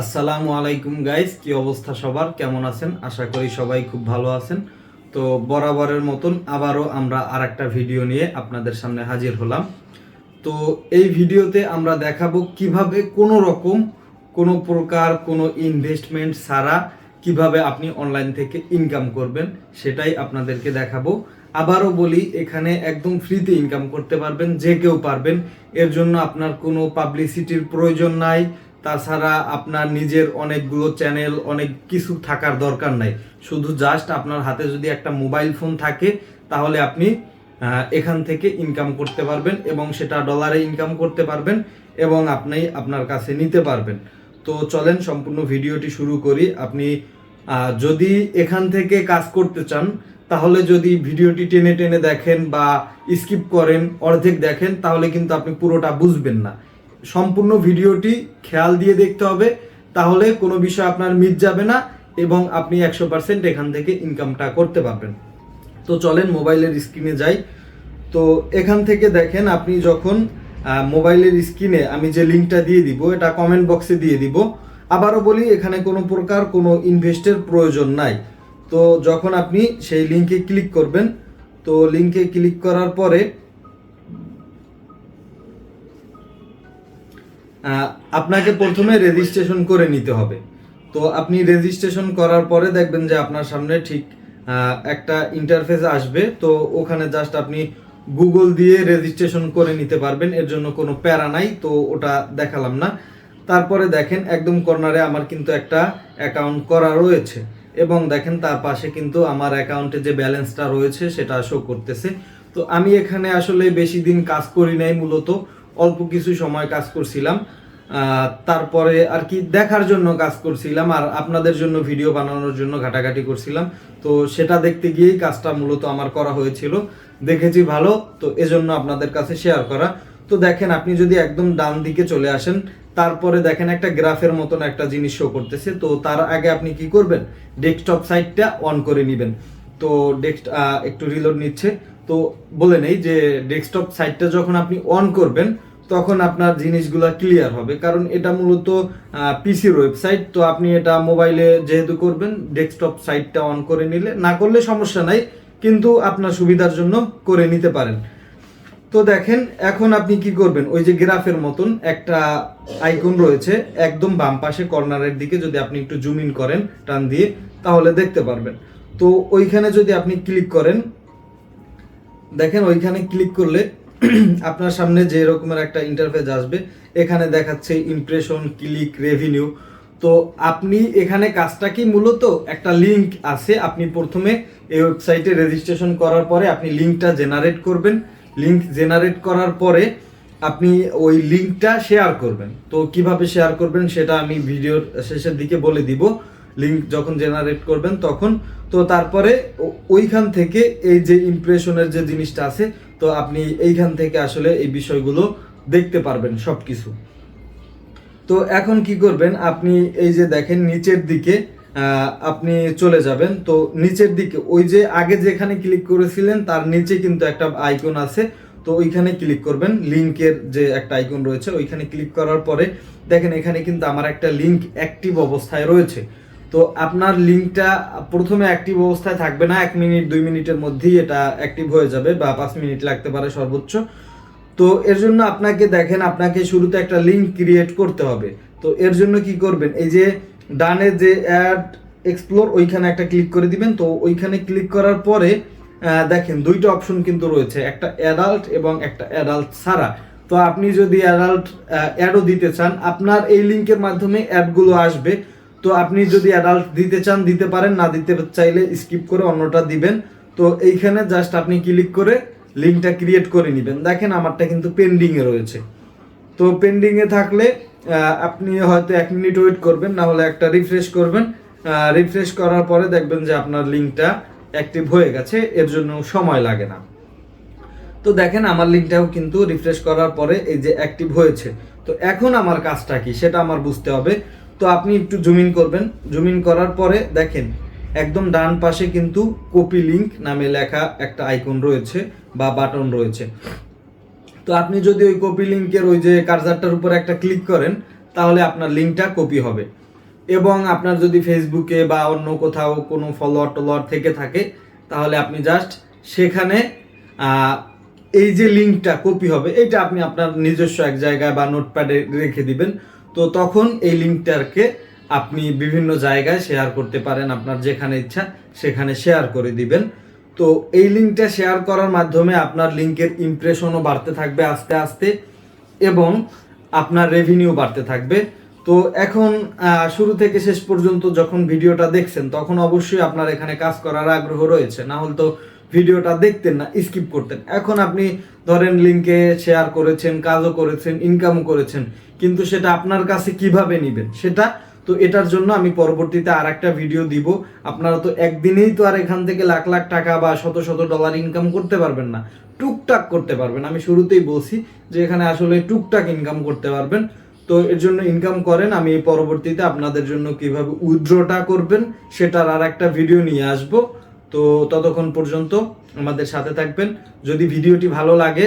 আসসালামু আলাইকুম গাইস কি অবস্থা সবার? কেমন আছেন? আশা করি সবাই খুব ভালো আছেন। তো বরাবরের মতন আবারও আমরা আর একটা ভিডিও নিয়ে আপনাদের সামনে হাজির হলাম। তো এই ভিডিওতে আমরা দেখাবো কীভাবে কোনো রকম কোনো প্রকার কোনো ইনভেস্টমেন্ট ছাড়া কীভাবে আপনি অনলাইন থেকে ইনকাম করবেন, সেটাই আপনাদেরকে দেখাবো। আবারও বলি, এখানে একদম ফ্রিতে ইনকাম করতে পারবেন, যে কেউ পারবেন। এর জন্য আপনার কোনো পাবলিসিটির প্রয়োজন নাই। তাছাড়া আপনার নিজের অনেকগুলো চ্যানেল অনেক কিছু থাকার দরকার নাই। শুধু জাস্ট আপনার হাতে যদি একটা মোবাইল ফোন থাকে, তাহলে আপনি এখান থেকে ইনকাম করতে পারবেন এবং সেটা ডলারে ইনকাম করতে পারবেন এবং আপনি আপনার কাছে নিতে পারবেন। তো চলেন সম্পূর্ণ ভিডিওটি শুরু করি। আপনি যদি এখান থেকে কাজ করতে চান, তাহলে যদি ভিডিওটি টেনে টেনে দেখেন বা স্কিপ করেন, অর্ধেক দেখেন, তাহলে কিন্তু আপনি পুরোটা বুঝবেন না। সম্পূর্ণ ভিডিওটি খেয়াল দিয়ে দেখতে হবে, তাহলে কোনো বিষয় আপনার মিস যাবে না এবং আপনি একশো পার্সেন্ট এখান থেকে ইনকামটা করতে পারবেন। তো চলেন মোবাইলের স্ক্রিনে যাই। তো এখান থেকে দেখেন, আপনি যখন মোবাইলের স্ক্রিনে আমি যে লিঙ্কটা দিয়ে দিব, এটা কমেন্ট বক্সে দিয়ে দিব। আবারও বলি, এখানে কোনো প্রকার কোনো ইনভেস্টের প্রয়োজন নাই। তো যখন আপনি সেই লিঙ্কে ক্লিক করবেন, তো লিঙ্কে ক্লিক করার পরে আপনাকে প্রথমে রেজিস্ট্রেশন করে নিতে হবে। তো আপনি রেজিস্ট্রেশন করার পরে দেখবেন যে আপনার সামনে ঠিক একটা ইন্টারফেস আসবে। তো ওখানে জাস্ট আপনি গুগল দিয়ে রেজিস্ট্রেশন করে নিতে পারবেন। এর জন্য কোনো প্যারা নাই, তো ওটা দেখালাম না। তারপরে দেখেন, একদম কর্নারে আমার কিন্তু একটা অ্যাকাউন্ট করা রয়েছে। এবং দেখেন, তার পাশে কিন্তু আমার অ্যাকাউন্টে যে ব্যালেন্সটা রয়েছে, সেটা শো করতেছে। তো আমি এখানে আসলে বেশি দিন কাজ করি নাই মূলত। অল্প কিছু সময় কাজ করছিলাম তারপরে আর কি দেখার জন্য কাজ করছিলাম আর আপনাদের জন্য ভিডিও বানানোর জন্য ঘাটাঘাটি করছিলাম। তো সেটা দেখতে গিয়েই কাজটা মূলত আমার করা হয়েছিল। দেখেছি ভালো, তো এজন্য আপনাদের কাছে শেয়ার করা। তো দেখেন, আপনি যদি একদম ডান দিকে চলে আসেন, তারপরে দেখেন একটা গ্রাফের মতন একটা জিনিস শো করতেছে। তো তার আগে আপনি কি করবেন? ডেস্কটপ সাইটটা অন করে নেবেন। তো ডেস্ক একটু রিলোড নিচ্ছে। তো বলে নেই যে ডেস্কটপ সাইটটা যখন আপনি অন করবেন তখন আপনার জিনিসগুলো ক্লিয়ার হবে। কারণ এটা মূলত পিসির ওয়েবসাইট তো আপনি এটা মোবাইলে যেহেতু করবেন ডেস্কটপ সাইটটা অন করে নিলে, না করলে সমস্যা নাই, কিন্তু আপনার সুবিধার জন্য করে নিতে পারেন। তো দেখেন, এখন আপনি কি করবেন? ওই যে গ্রাফের মতন একটা আইকন রয়েছে, একদম বাম পাশে কর্নারের দিকে যদি আপনি একটু জুম ইন করেন, টান দিয়ে, তাহলে দেখতে পারবেন। তো ওইখানে যদি আপনি ক্লিক করেন, দেখেন ওইখানে ক্লিক করলে আপনার সামনে যে রকমের একটা ইন্টারফেস আসবে, এখানে দেখাচ্ছে ইমপ্রেশন ক্লিক রেভিনিউ তো আপনি এখানে কাজটা কি মূলত? একটা লিংক আছে, আপনি প্রথমে এই ওয়েবসাইটে রেজিস্ট্রেশন করার পরে আপনি লিঙ্কটা জেনারেট করবেন। লিঙ্ক জেনারেট করার পরে আপনি ওই লিঙ্কটা শেয়ার করবেন। তো কীভাবে শেয়ার করবেন সেটা আমি ভিডিওর শেষের দিকে বলে দিব। লিঙ্ক যখন জেনারেট করবেন তখন। তো তারপরে ওইখান থেকে এই যে ইমপ্রেশনের যে জিনিসটা আছে তো আপনি এইখান থেকে আসলে এই বিষয়গুলো দেখতে পারবেন সব কিছু তো এখন কি করবেন, আপনি এই যে দেখেন নিচের দিকে আপনি চলে যাবেন। তো নিচের দিকে, ওই যে আগে যেখানে ক্লিক করেছিলেন, তার নিচে কিন্তু একটা আইকন আছে। তো ওইখানে ক্লিক করবেন লিঙ্কের যে একটা আইকন রয়েছে, ওইখানে ক্লিক করার পরে দেখেন এখানে কিন্তু আমার একটা লিঙ্ক অ্যাক্টিভ অবস্থায় রয়েছে। তো আপনার লিঙ্কটা প্রথমে অ্যাক্টিভ অবস্থায় থাকবে না, এক মিনিট, দুই মিনিটের মধ্যেই এটা অ্যাক্টিভ হয়ে যাবে বা পাঁচ মিনিট লাগতে পারে সর্বোচ্চ। তো এর জন্য আপনাকে দেখেন, আপনাকে শুরুতে একটা লিঙ্ক ক্রিয়েট করতে হবে। তো এর জন্য কি করবেন, এই যে ডানে যে অ্যাড এক্সপ্লোর ওইখানে একটা ক্লিক করে দিবেন। তো ওইখানে ক্লিক করার পরে দেখেন দুইটা অপশন কিন্তু রয়েছে, একটা অ্যাডাল্ট এবং একটা অ্যাডাল্ট ছাড়া। তো আপনি যদি অ্যাডাল্ট অ্যাডও দিতে চান, আপনার এই লিঙ্কের মাধ্যমে অ্যাডগুলো আসবে। তো আপনি যদি অ্যাডাল্ট দিতে চান, দিতে পারেন, না দিতে চাইলে স্কিপ করে অন্যটা দিবেন। তো এইখানে জাস্ট আপনি ক্লিক করে লিঙ্কটা ক্রিয়েট করে নেবেন। দেখেন আমারটা কিন্তু পেন্ডিংয়ে রয়েছে। তো পেন্ডিংয়ে থাকলে আপনি হয়তো এক মিনিট ওয়েট করবেন, না হলে একটা রিফ্রেশ করবেন। রিফ্রেশ করার পরে দেখবেন যে আপনার লিঙ্কটা অ্যাক্টিভ হয়ে গেছে, এর জন্য সময় লাগে না। তো দেখেন আমার লিঙ্কটাও কিন্তু রিফ্রেশ করার পরে এই যে অ্যাক্টিভ হয়েছে। তো এখন আমার কাজটা কি? সেটা আমার বুঝতে হবে। তো আপনি একটু জুম ইন করবেন। জুম ইন করার পরে দেখেন, একদম ডান পাশে কিন্তু কপি লিঙ্ক নামে লেখা একটা আইকন রয়েছে বা বাটন রয়েছে। তো আপনি যদি ওই কপি লিঙ্কের ওই যে কার্সারটার উপর একটা ক্লিক করেন, তাহলে আপনার লিঙ্কটা কপি হবে। এবং আপনার যদি ফেসবুকে বা অন্য কোথাও কোনো ফলোয়ার টলোয়ার থেকে থাকে, তাহলে আপনি জাস্ট সেখানে এই যে লিঙ্কটা কপি হবে এটা আপনি আপনার নিজস্ব এক জায়গায় বা নোটপ্যাডে রেখে দিবেন। তো তখন এই লিঙ্কটাকে আপনি বিভিন্ন জায়গায় শেয়ার করতে পারেন, আপনার যেখানে ইচ্ছা সেখানে শেয়ার করে দিবেন। তো এই লিঙ্কটা শেয়ার করার মাধ্যমে আপনার লিঙ্কের ইমপ্রেশনও বাড়তে থাকবে আস্তে আস্তে এবং আপনার রেভিনিউ বাড়তে থাকবে। তো এখন শুরু থেকে শেষ পর্যন্ত যখন ভিডিওটা দেখছেন, তখন অবশ্যই আপনার এখানে কাজ করার আগ্রহ রয়েছে। না হলে তো ভিডিওটা দেখতেন না স্কিপ করতেন। এখন আপনি ধরেন লিঙ্কে শেয়ার করেছেন, কাজও করেছেন ইনকামও করেছেন, কিন্তু সেটা আপনার কাছে কীভাবে নেবেন সেটা? তো এটার জন্য আমি পরবর্তীতে আর একটা ভিডিও দিব। আপনারা তো একদিনেই তো আর এখান থেকে লাখ লাখ টাকা বা শত শত ডলার ইনকাম করতে পারবেন না। টুকটাক করতে পারবেন। আমি শুরুতেই বলছি যে এখানে আসলে টুকটাক ইনকাম করতে পারবেন। তো এর জন্য ইনকাম করেন, আমি পরবর্তীতে আপনাদের জন্য কীভাবে উইথড্রটা করবেন, সেটার আর একটা ভিডিও নিয়ে আসব। তো ততক্ষণ পর্যন্ত আমাদের সাথে থাকবেন। যদি ভিডিওটি ভালো লাগে,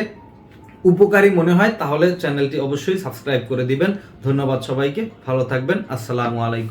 উপকারী মনে হয়, তাহলে চ্যানেলটি অবশ্যই সাবস্ক্রাইব করে দিবেন। ধন্যবাদ সবাইকে, ভালো থাকবেন। আসসালামু আলাইকুম।